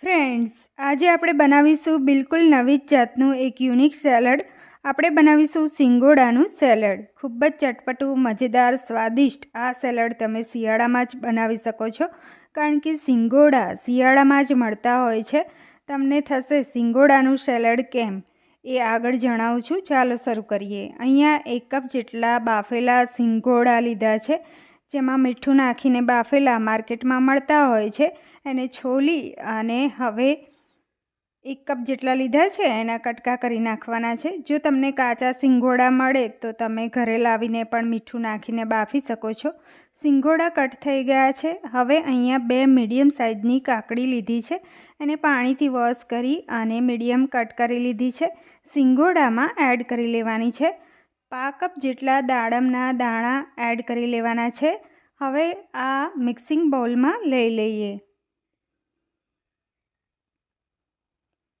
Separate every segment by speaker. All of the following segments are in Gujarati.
Speaker 1: ફ્રેન્ડ્સ, આજે આપણે બનાવીશું બિલકુલ નવી જ જાતનું એક યુનિક સેલડ. આપણે બનાવીશું સિંગોડાનું સેલડ. ખૂબ જ ચટપટું, મજેદાર, સ્વાદિષ્ટ આ સેલડ તમે શિયાળામાં જ બનાવી શકો છો. કારણ કે સિંગોડા શિયાળામાં જ મળતા હોય છે. તમને થશે સિંગોડાનું સેલડ કેમ? એ આગળ જણાવું છું. ચાલો શરૂ કરીએ. અહીંયા એક કપ જેટલા બાફેલા સિંગોડા લીધા છે. જેમાં મીઠું નાખીને બાફેલા માર્કેટમાં મળતા હોય છે. એને છોલી અને હવે એક કપ જેટલા લીધા છે એના કટકા કરી નાખવાના છે. જો તમને કાચા સિંગોડા મળે તો તમે ઘરે લાવીને પણ મીઠું નાખીને બાફી શકો છો. સિંગોડા કટ થઈ ગયા છે. હવે અહીંયા બે મીડિયમ સાઇઝની કાકડી લીધી છે. એને પાણીથી વોશ કરી અને મીડિયમ કટ કરી લીધી છે. સિંગોડામાં એડ કરી લેવાની છે. પા કપ જેટલા દાડમના દાણા એડ કરી લેવાના છે. હવે આ મિક્સિંગ બાઉલમાં લઈ લઈએ.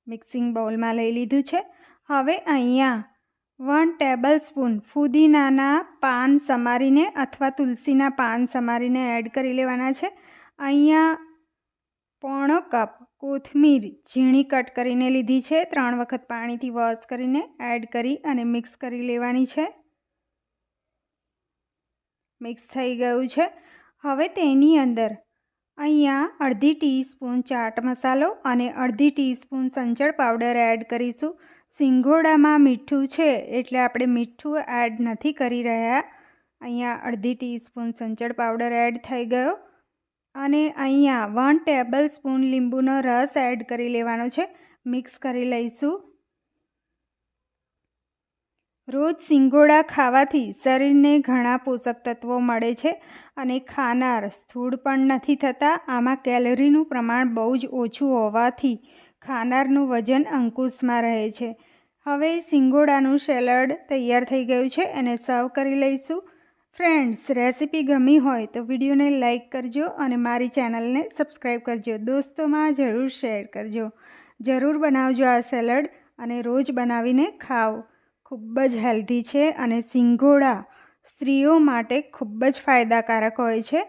Speaker 1: મિક્સિંગ બાઉલમાં લઈ લીધું છે. હવે અહીંયા વન ટેબલ સ્પૂન ફુદીનાના પાન સમારીને અથવા તુલસીના પાન સમારીને એડ કરી લેવાના છે. અહીંયા પોણો કપ કોથમીર ઝીણી કટ કરીને લીધી છે. ત્રણ વખત પાણીથી વોશ કરીને એડ કરી અને મિક્સ કરી લેવાની છે. મિક્સ થઈ ગયું છે. હવે તેની અંદર અહીંયા અડધી ટીસ્પૂન ચાટ મસાલો અને અડધી ટીસ્પૂન સંચળ પાવડર એડ કરીશું. સિંગોડામાં મીઠું છે એટલે આપણે મીઠું એડ નથી કરી રહ્યા. અહીંયા અડધી ટીસ્પૂન સંચળ પાવડર એડ થઈ ગયો. અને અહીંયા વન ટેબલ સ્પૂન લીંબુનો રસ એડ કરી લેવાનો છે. મિક્સ કરી લઈશું. રોજ સિંગોડા ખાવાથી શરીરને ઘણા પોષક તત્વો મળે છે અને ખાનાર, સ્થૂળ પણ નથી થતા. આમાં કેલરીનું પ્રમાણ બહુ જ ઓછું હોવાથી ખાનારનું વજન અંકુશમાં રહે છે. હવે સિંગોડાનું સેલડ તૈયાર થઈ ગયું છે એને સર્વ કરી લઈશું. ફ્રેન્ડ્સ, રેસીપી ગમી હોય તો વિડીયોને લાઇક કરજો અને મારી ચેનલને સબસ્ક્રાઈબ કરજો. દોસ્તોમાં જરૂર શેર કરજો. જરૂર બનાવજો આ સેલડ અને રોજ બનાવીને ખાઓ. ખૂબ જ હેલ્ધી છે અને સિંગોડા સ્ત્રીઓ માટે ખૂબ જ ફાયદાકારક હોય છે.